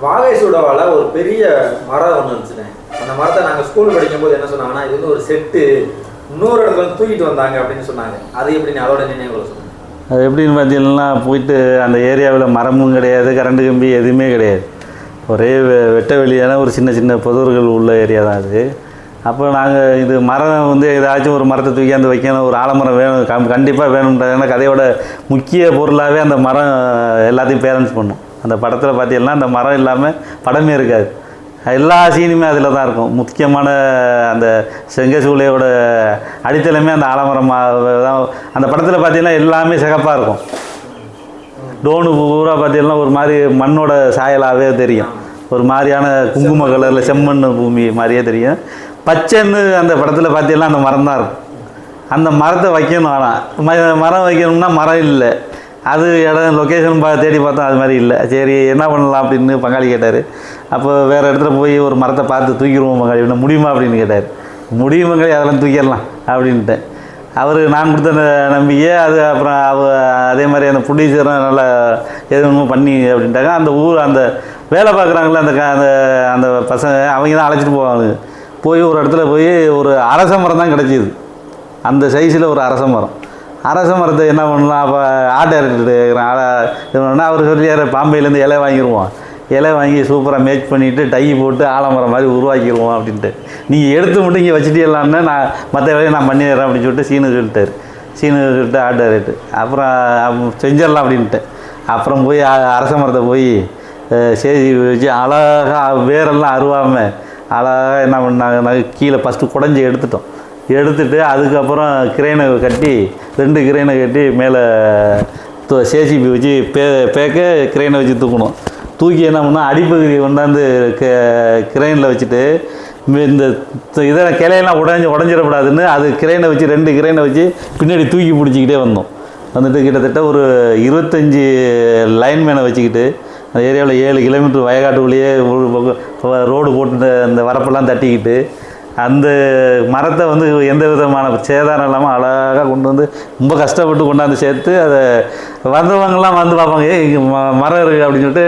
வாகை சுடவால ஒரு பெரிய மரம் ஒன்று இருந்துச்சுண்ணே. அந்த மரத்தை நாங்கள் ஸ்கூல் படிக்கும்போது என்ன சொன்னாங்கன்னா இது வந்து ஒரு செட்டு இன்னொரு இடத்துல தூக்கிட்டு வந்தாங்க அப்படின்னு சொன்னாங்க. அது எப்படி அதோட நினைவுகளை சொல்லுங்க. அது எப்படின்னு பார்த்தீங்கன்னா போயிட்டு அந்த ஏரியாவில் மரமும் கிடையாது கரண்டு கம்பி எதுவுமே கிடையாது. ஒரே வெ- வெட்ட வெளியான ஒரு சின்ன சின்ன புதர்கள் உள்ள ஏரியா தான் அது. அப்போ நாங்கள் இது மரம் வந்து ஏதாச்சும் ஒரு மரத்தை தூக்கி அந்த வைக்கணும் ஒரு ஆலமரம் வேணும் கம் கண்டிப்பாக வேணும்ன்ற ஏன்னா கதையோட முக்கிய பொருளாகவே அந்த மரம் எல்லாத்தையும் பேரண்ட்ஸ் பண்ணும். அந்த படத்தில் பார்த்தீங்கன்னா அந்த மரம் இல்லாமல் படமே இருக்காது. எல்லா சீனுமே அதில் தான் இருக்கும். முக்கியமான அந்த செங்கசூளையோட அடித்தளமே அந்த ஆலமரமாக தான் அந்த படத்தில் பார்த்தீங்கன்னா எல்லாமே சிகப்பாக இருக்கும். டோனு பூரா பார்த்தீங்கன்னா ஒரு மாதிரி மண்ணோட சாயலாகவே தெரியும். ஒரு மாதிரியான குங்கும கலரில் செம்மண் பூமி மாதிரியே தெரியும். பச்சைன்னு அந்த படத்தில் பார்த்தீங்கன்னா அந்த மரம் தான் இருக்கும். அந்த மரத்தை வைக்கணும் ஆனால் மரம் வைக்கணும்னா மரம் இல்லை. அது இடம் லொக்கேஷன் பா தேடி பார்த்தோம் அது மாதிரி இல்லை. சரி என்ன பண்ணலாம் அப்படின்னு பங்காளி கேட்டார். அப்போ வேறு இடத்துல போய் ஒரு மரத்தை பார்த்து தூக்கிடுவோம் பங்காளி. என்ன முடியுமா அப்படின்னு கேட்டார். முடியும் பங்காளி அதெல்லாம் தூக்கிடலாம் அப்படின்ட்டேன் அவர் நான் கொடுத்த அந்த நம்பிக்கை அது அப்புறம் அவ அதே மாதிரி அந்த ப்ரொடியூசரும் நல்லா எதுவும் பண்ணி அப்படின்ட்டாங்க. அந்த ஊர் அந்த வேலை பார்க்குறாங்களே அந்த க- அந்த அந்த பசங்க அவங்க தான் அழைச்சிட்டு போவாங்க. போய் ஒரு இடத்துல போய் ஒரு அரச மரம் தான் கிடச்சிது. அந்த சைஸில் ஒரு அரச மரம். அரச மரத்தை என்ன பண்ணலாம்? அப்போ ஆட்டை இறக்கிட்டு இது பண்ணால் அவர் சொல்லியார் பாம்பேலேருந்து இலை வாங்கிடுவோம் இலை வாங்கி சூப்பராக மேட்ச் பண்ணிவிட்டு டை போட்டு ஆலமரம் மாதிரி உருவாக்கிடுவோம் அப்படின்ட்டு. நீங்கள் எடுத்து மட்டும் இங்கே வச்சுட்டீங்களான்னு நான் மற்ற வேலையை நான் பண்ணிடுறேன் அப்படின்னு சொல்லிட்டு சீனு சொல்லிட்டார். சீனு சொல்லிட்டு ஆட்டை ரேட்டு அப்புறம் செஞ்சிடலாம் அப்படின்ட்டு. அப்புறம் போய் அரச மரத்தை போய் சேதி வச்சு அழகாக வேரெல்லாம் அருவாமல் அழகாக என்ன பண்ணாங்கன்னா கீழே ஃபஸ்ட்டு குடஞ்சி எடுத்துட்டோம். எடுத்துட்டு அதுக்கப்புறம் கிரேனை கட்டி ரெண்டு கிரேனை கட்டி மேலே சேசிபி வச்சு பே பேக்க கிரேனை வச்சு தூக்கணும். தூக்கி என்ன பண்ணால் அடிப்பகுதி கொண்டாந்து க கிரெயினில் வச்சுட்டு இந்த இதை கிளையெல்லாம் உடஞ்சி உடஞ்சிடக்கூடாதுன்னு அது கிரெயினை வச்சு ரெண்டு கிரெயினை வச்சு பின்னாடி தூக்கி பிடிச்சிக்கிட்டே வந்தோம். வந்துட்டு கிட்டத்தட்ட ஒரு இருபத்தஞ்சி லைன்மேனை வச்சுக்கிட்டு அந்த ஏரியாவில் ஏழு கிலோமீட்டர் வயக்காட்டுக்குள்ளேயே ஒரு பக்கம் ரோடு போட்டு அந்த வரப்பெல்லாம் தட்டிக்கிட்டு அந்த மரத்தை வந்து எந்த விதமான சேதாரம் இல்லாமல் அழகாக கொண்டு வந்து ரொம்ப கஷ்டப்பட்டு கொண்டாந்து சேர்த்து அதை வந்தவங்கலாம் வந்து பார்ப்பாங்க ஏ ம மரம் இருக்குது அப்படின்னு சொல்லிட்டு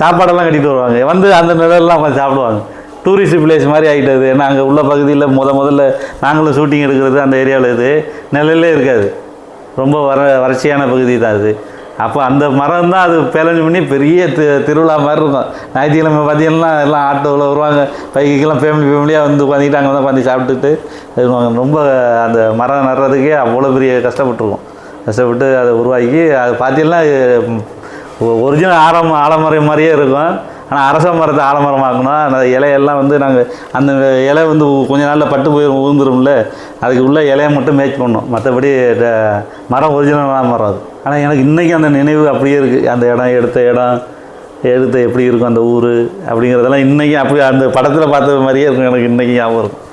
சாப்பாடெல்லாம் கட்டிட்டு வருவாங்க. வந்து அந்த நிழல்லாம் உட்காந்து சாப்பிடுவாங்க. டூரிஸ்ட் பிளேஸ் மாதிரி ஆகிட்டது ஏன்னா அங்கே உள்ள பகுதியில் முத முதல்ல நாங்களும் ஷூட்டிங் எடுக்கிறது அந்த ஏரியாவில் இது. நிழலே இருக்காது. ரொம்ப வர வறட்சியான பகுதி தான் அது. அப்போ அந்த மரம் தான் அது பேலஞ்சு பண்ணி பெரிய தி திருவிழா மாதிரி இருக்கும். ஞாயிற்றுக்கிழமை பார்த்தீங்கன்னா எல்லாம் ஆட்டோவில் வருவாங்க. பைக்குக்கெல்லாம் ஃபேமிலி ஃபேமிலியாக வந்து உட்காந்துக்கிட்டு அங்கே தான் உட்காந்து சாப்பிட்டுட்டு ரொம்ப அந்த மரம் நடுறதுக்கே அவ்வளோ பெரிய கஷ்டப்பட்டுருக்கும். கஷ்டப்பட்டு அதை உருவாக்கி அது பார்த்தீங்கன்னா ஒரிஜினல் ஆரம் ஆலமரம் மாதிரியே இருக்கும். ஆனால் அரச மரத்தை ஆலமரமாக்கணும் அந்த இலையெல்லாம் வந்து நாங்கள் அந்த இலை வந்து கொஞ்ச நாளில் பட்டு போய் உழுந்துரும்ல அதுக்கு உள்ள இலையை மட்டும் மேட்ச் பண்ணோம் மற்றபடி மரம் ஒரிஜினலான மரம் அது. ஆனால் எனக்கு இன்றைக்கி அந்த நினைவு அப்படியே இருக்குது அந்த இடம் எடுத்த இடம் எடுத்த எப்படி இருக்கும் அந்த ஊர் அப்படிங்கிறதெல்லாம் இன்றைக்கி அப்படி அந்த படத்தில் பார்த்த மாதிரியே இருக்கும். எனக்கு இன்றைக்கி ஞாபகம் இருக்கும்